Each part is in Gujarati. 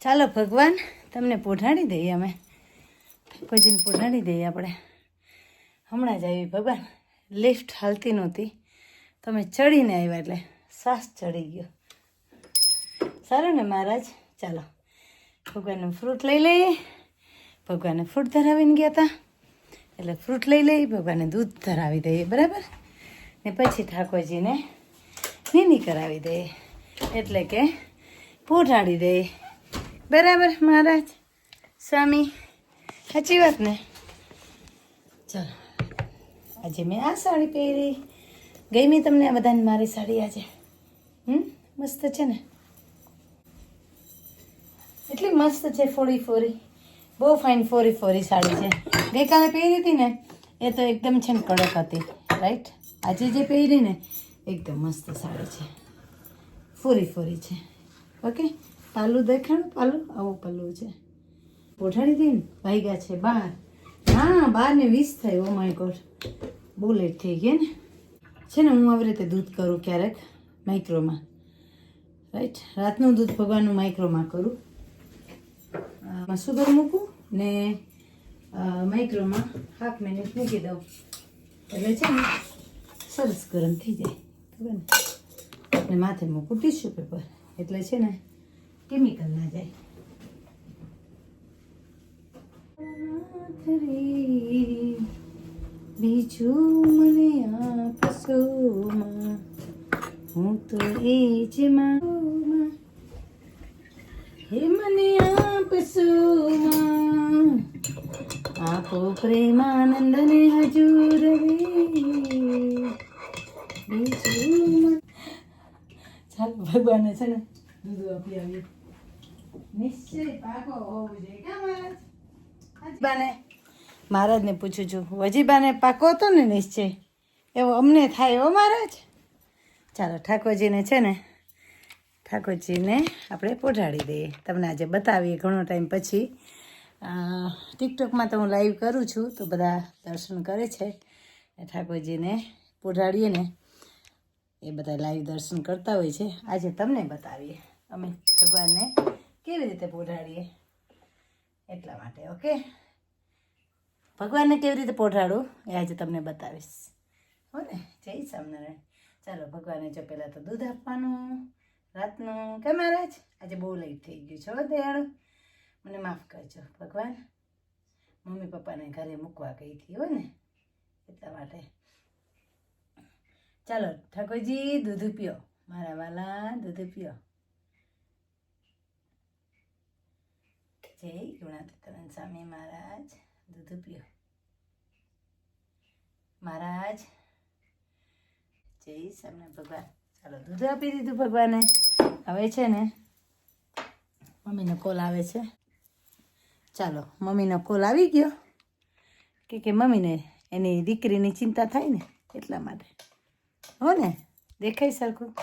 ચાલો ભગવાન, તમને પોઢાડી દઈએ અમે. ઠાકોરજીને પોઢાડી દઈએ આપણે. હમણાં જ આવી ભગવાન. લિફ્ટ હાલતી નહોતી. તમે ચડીને આવ્યા એટલે શ્વાસ ચડી ગયો. સારું ને મહારાજ? ચાલો. ભગવાનનું ફ્રૂટ લઈ લઈએ. ભગવાનને ફ્રૂટ ધરાવીને ગયા હતા એટલે ફ્રૂટ લઈ લઈ ભગવાનને દૂધ ધરાવી દઈએ, બરાબર? ને પછી ઠાકોરજીને નીની કરાવી દઈએ. એટલે કે, પોઢાડી દઈએ. બરાબર, મહારાજ. સ્વામી, સાચી વાત ને? ચાલો, આજે મેં આ સાડી પહેરી. ગમી તમને આ બધાને મારી સાડી આજે. હમ, મસ્ત છે ને? એટલી મસ્ત છે ફોડી ફોરી. બહુ ફાઇન ફોરી ફોરી સાડી છે. ગઈકાલે પહેરી હતી ને, એ તો એકદમ છે ને કડક હતી. રાઈટ આજે જે પહેરી ને, એકદમ મસ્ત સાડી છે. ફોરી ફોરી છે. ઓકે પાલું દેખાણું, પાલું? આવું પલ્લું છે. પોઠાડી દઈ ને છે, બાર. હા, બાર ને વીસ થાય, ઓ માય ગોડ. બહુ લેટ થઈ ગઈ ને. છે ને, હું આવી રીતે દૂધ કરું ક્યારેક માઇક્રોમાં રાઈટ રાતનું દૂધ ભગવાનનું માઇક્રોમાં કરું. સુગર મૂકું ને માઇક્રોમાં હાફ મિનિટ મૂકી દઉં. એટલે છે ને, સરસ ગરમ થઈ જાય. ને? ને માથે મૂકું ટીશ્યુ પેપર એટલે છે ને કેમિકલ ના જાય. બીજું મને આપશોમાં હું તો એ જ હે મને આપશોમાં આપો પ્રેમાનંદ ને હજુર રે. બીજું ચાલ ભગવાને છે ને દૂધ આપી આવીએ. નિશ્ચય પાકો હોવું જોઈએ. બાને, મહારાજને પૂછું છું, વજીબાને પાકો હતો ને નિશ્ચય? એવો અમને થાય એવો મહારાજ? ચાલો, ઠાકોરજીને છે ને, ઠાકોરજીને આપણે પોઢાડી દઈએ. તમને આજે બતાવીએ ઘણો ટાઈમ પછી. ટિકટોકમાં તો હું લાઈવ કરું છું, તો બધા દર્શન કરે છે. ઠાકોરજીને પોઢાડીએ ને, એ બધા લાઈવ દર્શન કરતા હોય છે. આજે તમને બતાવીએ. અમે ભગવાનને કેવી રીતે પોઢાડીએ? એટલા માટે, ઓકે? ભગવાનને કેવી રીતે પોઢાડું? એ આજે તમને બતાવીશ. હો ને? જય સ્વામિનારાયણ. ચાલો ભગવાનને જો પહેલાં તો દૂધ આપવાનું. રાતનું કે મહારાજ? આજે બહુ લેટ થઈ ગયું છો દયાળો. મને માફ કરજો, ભગવાન. મમ્મી પપ્પાને ઘરે મૂકવા ગઈ હતી હોય ને? એટલા માટે. ચાલો, ઠાકોરજી, દૂધ પીઓ. મારા વાલા, દૂધ પીઓ. જય ગુણાતીતાનંદ સ્વામી મહારાજ દૂધ પીઓ મહારાજ જય સામે ભગવાન ચાલો દૂધ આપી દીધું ભગવાને. હવે છે ને? મમ્મીનો કોલ આવે છે. ચાલો, મમ્મીનો કોલ આવી ગયો. કે કે મમ્મીને એની દીકરીની ચિંતા થાય ને એટલા માટે. હો ને? દેખાય સરખું?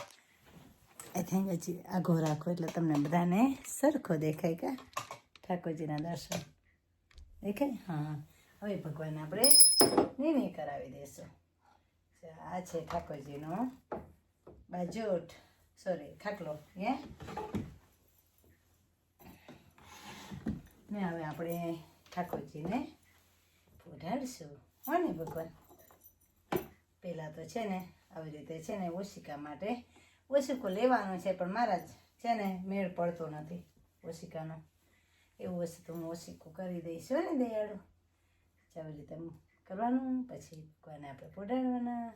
આઈ થિંક હજી આઘો રાખો એટલે તમને બધાને સરખો દેખાય કા? ઠાકોરજીના દર્શન. દેખાય? હા. હવે ભગવાન આપણે નીની કરાવી દઈશું. આ છે ઠાકોરજીનો બાજોટ સોરી ખાટલો. હે? ને હવે આપણે ઠાકોરજીને પોઢાડીશું. હો ને ભગવાન? પહેલાં તો છે ને, આવી રીતે છે ને ઓશિકા માટે ઓશિકો લેવાનો છે, પણ મારા જ છે ને, મેળ પડતો નથી ઓશિકાનો. એવું હશે તો હું ઓશિકો કરી દઈશ હોય ને દયાળુ. આવી રીતે કરવાનું, પછી કોઈને આપણે પોઢાડવાના.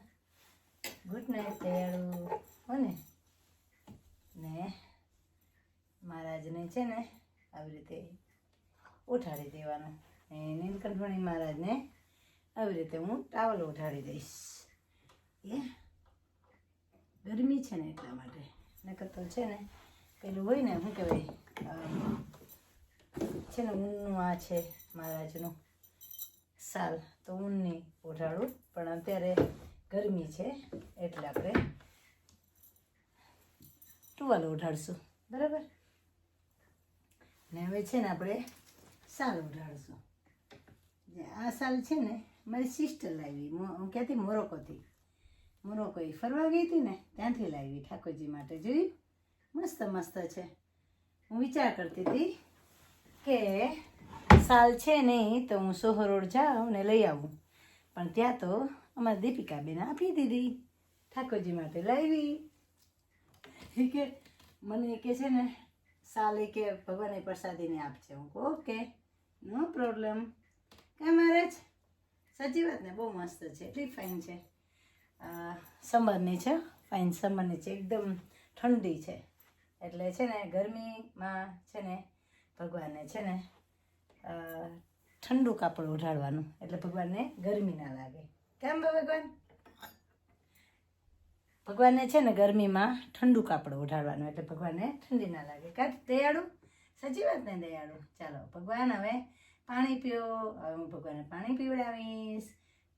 Good night દયાળું. હોને ને? મહારાજને છે ને આવી રીતે ઉઠાડી દેવાનું. ને નીલકંઠમણી મહારાજને આવી રીતે હું ટાવલ ઉઠાડી દઈશ. એ ગરમી છે ને એટલા માટે. નકર તો છે ને, પેલું હોય ને, શું કહેવાય છે ને ઊનનું આ છે મહારાજનું સાલ. તો ઊનની ઓઢાડું પણ અત્યારે ગરમી છે, એટલે આપણે ટુવાલ ઓઢાડશું બરાબર? ને હવે છે ને આપણે સાલ ઓઢાડશું આ સાલ છે ને મારી સિસ્ટર લાવી ક્યાંથી? મોરોકોથી. મોરોકો એ ફરવા ગઈ હતી ને, ત્યાંથી લાવી ઠાકોરજી માટે. જોયું? મસ્ત મસ્ત છે. હું વિચાર કરતી હતી કે સાલ છે નહીં તો હું સોહરોડ જાઉં ને લઈ આવું. પણ ત્યાં તો અમારી દીપિકાબેન આપી દીધી. ઠાકોરજી માટે લાવી. કે, મને કે છે ને, સાલે કે ભગવાને પ્રસાદીને આપશે હું ઓકે, નો પ્રોબ્લેમ. કાંઈ મારે જ સાચી વાત ને, બહુ મસ્ત છે, એટલી ફાઇન છે. સમરની છે ફાઇન સમરની છે, એકદમ ઠંડી છે. એટલે છે ને, ગરમીમાં છે ને ભગવાનને છે ને ઠંડુ કાપડ ઓઢાડવાનું. એટલે ભગવાનને ગરમી ના લાગે. કેમ ભગવાન? ભગવાનને છે ને ગરમીમાં ઠંડુ કાપડ ઓઢાડવાનું, એટલે ભગવાનને ઠંડી ના લાગે. કાં દયાળુ? સાચી વાત ને દયાળુ? ચાલો, ભગવાન હવે પાણી પીઓ. હવે હું ભગવાનને પાણી પીવડાવીશ.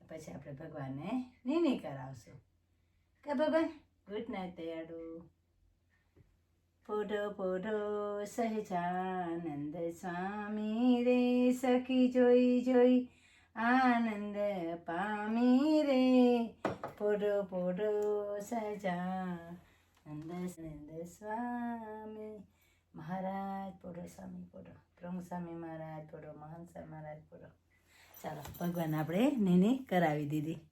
પછી આપણે ભગવાનને નીની કરાવશું. કે ભગવાન? ગુડ નાઇટ દયાળુ. પોઢો પોઢો સહજાનંદ સ્વામી રે સખી જોઈ જોઈ આનંદ પામી રે પોઢો પોઢો સહજાનંદ નંદ સ્વામી મહારાજ પોઢો સ્વામી પોઢો પ્રમુખ સ્વામી મહારાજ પોઢો મહાન સ્વામી મહારાજ પોઢો ચાલો ભગવાન આપણે નેને કરાવી દીધી.